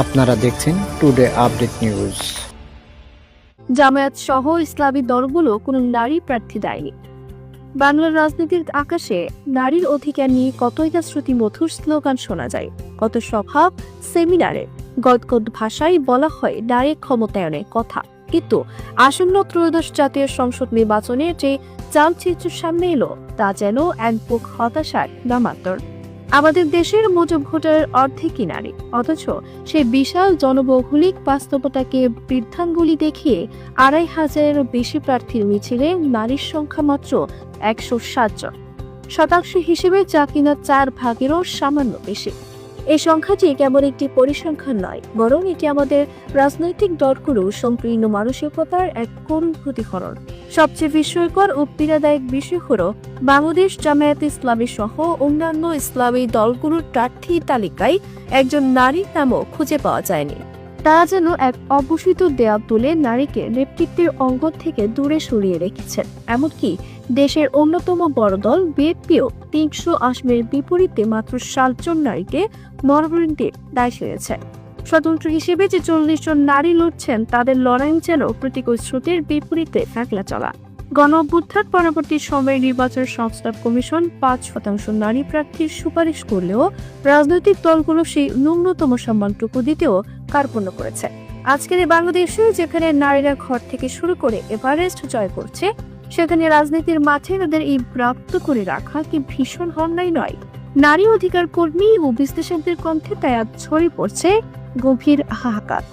আপনারা দেখছেন today update news Jamaat সহ ইসলামী দলগুলো কোনো নারী প্রার্থী দেয়নি। বাংলার রাজনীতির আকাশে নারীর অধিকার নিয়ে কতই না শ্রুতি মধুর স্লোগান শোনা যায়। কত সভা, সেমিনারে গদগদ ভাষায় বলা হয় নারী ক্ষমতায়নের কথা। কিন্তু আসন্ন ত্রয়োদশ জাতীয় সংসদ নির্বাচনে যে চালচিত্র সামনে এলো, তা যেন এক বুক হতাশার নামান্তর। আমাদের দেশের মোজব ভোটারের অর্ধেকই নারী, অথচ সেই বিশাল জনবহুলিক বাস্তবতাকে বৃদ্ধাঙ্গুলি দেখিয়ে আড়াই হাজারেরও বেশি প্রার্থীর মিছিলে নারীর সংখ্যা মাত্র একশো সাত জন। শতাংশ হিসেবে যা কিনা চার ভাগেরও সামান্য বেশি। এই সংখ্যাটি কেবল একটি পরিসংখ্যান নয়, বরং এটি আমাদের রাজনৈতিক দলগুলোর সংকীর্ণ মানসিকতার এক করুণ প্রতিফলন। সবচেয়ে বিস্ময়কর ও পীড়াদায়ক বিষয় হল, বাংলাদেশ জামায়াত ইসলামী সহ অন্যান্য ইসলামী দলগুলোর প্রার্থী তালিকায় একজন নারীর নামও খুঁজে পাওয়া যায়নি। তারা যেন এক অবসিত দেয়াল তুলে নারীকে নেতৃত্বের অঙ্গ থেকে দূরে সরিয়ে রেখেছেন। এমনকি দেশের অন্যতম বড় দল বিএনপিও তিনশো আসনের বিপরীতে মাত্র সাতজন নারীকে মনোনয়নের দায় সেরেছে। স্বতন্ত্র হিসেবে যে চল্লিশ জন নারী লড়ছেন, তাদের লড়াই যেন প্রতিকূল স্রোতের বিপরীতে একলা চলা। গণ অভ্যুত্থান পরবর্তী সময়ে নির্বাচন সংস্থার কমিশন পাঁচ শতাংশ নারী প্রার্থীর সুপারিশ করলেও রাজনৈতিক দলগুলো সেই ন্যূনতম সম্মানটুকু দিতেও কার্পণ্য করেছে। আজকের বাংলাদেশে যেখানে নারীরা ঘর থেকে শুরু করে এভারেস্ট জয় করছে, সেখানে রাজনীতির মাঠে তাদের এই প্রাপ্ত করে রাখা কি ভীষণ অন্যায় নয়। নারী অধিকার কর্মী ও বিশ্লেষকদের কণ্ঠে তাই আজ ছড়িয়ে পড়ছে গভীর হাহাকার।